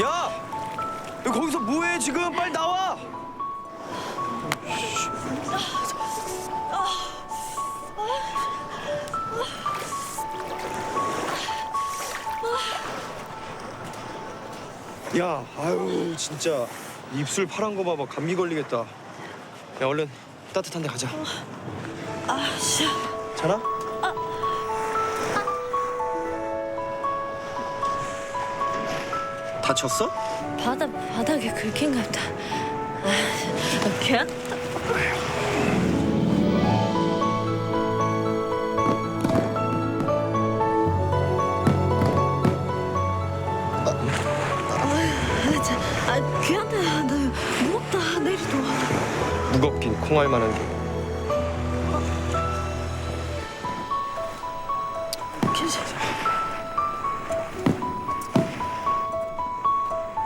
야! 너 거기서 뭐해 지금? 빨리 나와! 야, 아유 진짜 입술 파란 거 봐봐 감기 걸리겠다. 야 얼른 따뜻한 데 가자. 아, 씨. 자나? 다쳤어? 바닥 바닥에 긁힌 것 같다. 아, 걔? 아, 참. 아, 미안해. 나 무겁다. 내리도. 무겁긴 콩할 만한 게. 괜찮아.